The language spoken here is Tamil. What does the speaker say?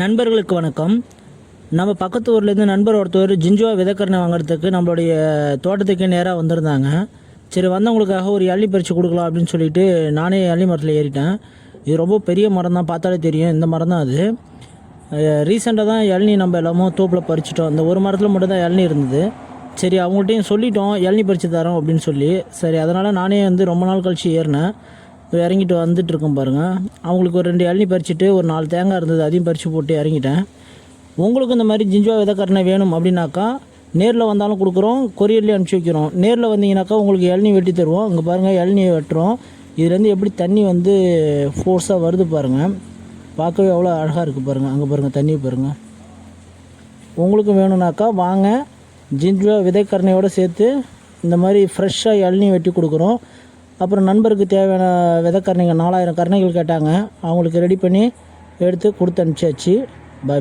நண்பர்களுக்கு வணக்கம். நம்ம பக்கத்து ஊர்லேருந்து நண்பர் ஒருத்தர் ஜிஞ்சுவா விதைக்கரணை வாங்குறதுக்கு நம்மளுடைய தோட்டத்துக்கே நேராக வந்திருந்தாங்க. சரி வந்தவங்களுக்காக ஒரு இளநி பறித்து கொடுக்கலாம் அப்படின்னு சொல்லிட்டு நானே இளநி மரத்தில் ஏறிட்டேன். இது ரொம்ப பெரிய மரம் தான் பார்த்தாலே தெரியும். இந்த மரம் தான் அது. ரீசெண்டாக தான் இளநி நம்ம எல்லாமோ தோப்பில் பறிச்சிட்டோம். அந்த ஒரு மரத்தில் மட்டும் தான் இளநி இருந்தது. சரி அவங்கள்ட்டையும் சொல்லிட்டோம் இளநி பறித்து தரோம் அப்படின்னு சொல்லி. சரி அதனால் நானே வந்து ரொம்ப நாள் கழித்து ஏறினேன். இறங்கிட்டு வந்துட்டு இருக்கோம் பாருங்கள் அவங்களுக்கு ஒரு ரெண்டு இளநி பறிச்சுட்டு ஒரு நாலு தேங்காய் இருந்தது அதையும் பறித்து போட்டு இறங்கிட்டேன். உங்களுக்கு இந்த மாதிரி ஜிஞ்சுவா விதக்கரணை வேணும் அப்படின்னாக்கா நேரில் வந்தாலும் கொடுக்குறோம் கொரியர்லேயே அனுப்பிச்சி வைக்கிறோம். நேரில் வந்தீங்கன்னாக்கா உங்களுக்கு இளநி வெட்டி தருவோம். இங்கே பாருங்கள் இளநியை வெட்டுறோம். இதுலேருந்து எப்படி தண்ணி வந்து ஃபோர்ஸாக வருது பாருங்கள் பார்க்கவே எவ்வளோ அழகாக இருக்குது பாருங்கள் அங்கே பாருங்கள் தண்ணி பாருங்கள் உங்களுக்கு வேணும்னாக்கா வாங்க ஜிஞ்சுவா விதைக்கரணையோடு சேர்த்து இந்த மாதிரி ஃப்ரெஷ்ஷாக இளநி வெட்டி கொடுக்குறோம். அப்புறம் நண்பருக்கு தேவையான விதைக்கரணைங்க நாலாயிரம் கரணைகள் கேட்டாங்க. அவங்களுக்கு ரெடி பண்ணி எடுத்து கொடுத்து அனுப்பிச்சாச்சு. பாய்